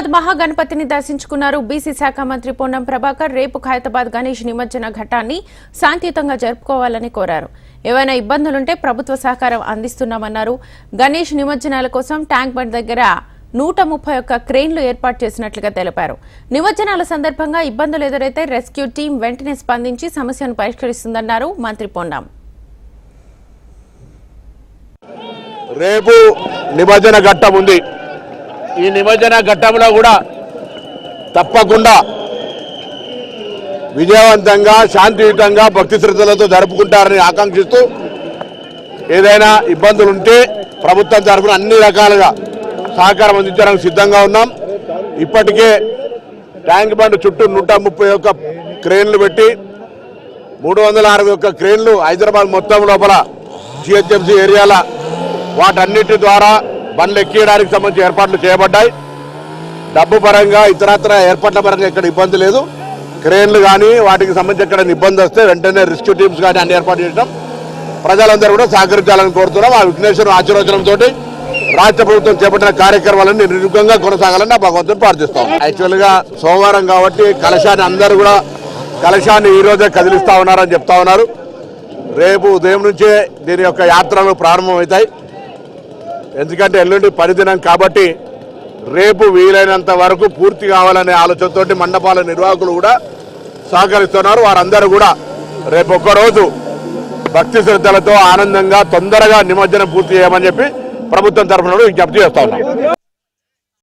హైదరాబాద్ మహాగణపతిని దర్శించుకున్నారు బీసీ శాఖ మంత్రి పొన్నం ప్రభాకర్. రేపు ఖైరతాబాద్ గణేష్ నిమజ్జన ఘట్టాన్ని శాంతియుతంగా జరుపుకోవాలని కోరారు. ఏవైనా ఇబ్బందులుంటే ప్రభుత్వ సహకారం అందిస్తున్నామన్నారు. గణేష్ నిమజ్జనాల కోసం ట్యాంక్ బండ్ దగ్గర నూట ముప్పై ఒక్క క్రెయిన్లు ఏర్పాటు చేసినట్లుగా తెలిపారు. నిమజ్జనాల సందర్భంగా ఇబ్బందులు ఎదురైతే రెస్క్యూ టీం వెంటనే స్పందించి సమస్యను పరిష్కరిస్తుందన్నారు మంత్రి పొన్నం. రేపు నిమజ్జన ఘట్టం ఉంది. ఈ నిమజ్జన ఘట్టంలో కూడా తప్పకుండా విజయవంతంగా శాంతియుతంగా భక్తి శ్రద్ధలతో జరుపుకుంటారని ఆకాంక్షిస్తూ ఏదైనా ఇబ్బందులు ఉంటే ప్రభుత్వం తరఫున అన్ని రకాలుగా సహకారం అందించడానికి సిద్ధంగా ఉన్నాం. ఇప్పటికే ట్యాంక్ బండ్ చుట్టూ నూట ముప్పై ఒక్క క్రేన్లు పెట్టి మూడు వందల అరవై ఒక్క క్రేన్లు హైదరాబాద్ మొత్తం లోపల జిహెచ్ఎంసీ ఏరియాల వాటన్నిటి ద్వారా బండ్లు ఎక్కియడానికి సంబంధించి ఏర్పాట్లు చేయబడ్డాయి. డబ్బు పరంగా ఇతరత్ర ఏర్పాట్ల పరంగా ఇక్కడ ఇబ్బంది లేదు. క్రేన్లు కానీ వాటికి సంబంధించి ఎక్కడ ఇబ్బంది వస్తే వెంటనే రెస్క్యూ టీమ్స్ కానీ అన్ని ఏర్పాటు చేయడం ప్రజలందరూ కూడా సహకరించాలని కోరుతున్నాం. ఆ విఘ్నేశ్వరం ఆశీర్వచనంతో రాష్ట్ర ప్రభుత్వం చేపట్టిన కార్యక్రమాలను నిర్విఘ్నంగా కొనసాగాలని నా భగవంతుని ప్రార్థిస్తాం. యాక్చువల్గా సోమవారం కాబట్టి కలశాన్ని అందరూ కూడా కలశాన్ని ఈరోజే కదిలిస్తా ఉన్నారని చెప్తా ఉన్నారు. రేపు ఉదయం నుంచే దీని యొక్క యాత్రలు ప్రారంభమవుతాయి. ఎందుకంటే ఎల్లుండి పనిదినం కాబట్టి రేపు వీలైనంత వరకు పూర్తి కావాలనే ఆలోచనతోటి మండపాల నిర్వాహకులు కూడా సహకరిస్తున్నారు. వారందరూ కూడా రేపు ఒక్కరోజు భక్తి శ్రద్ధలతో ఆనందంగా తొందరగా నిమజ్జనం పూర్తి చేయమని చెప్పి ప్రభుత్వం తరఫున కూడా విజ్ఞప్తి చేస్తా ఉన్నాం.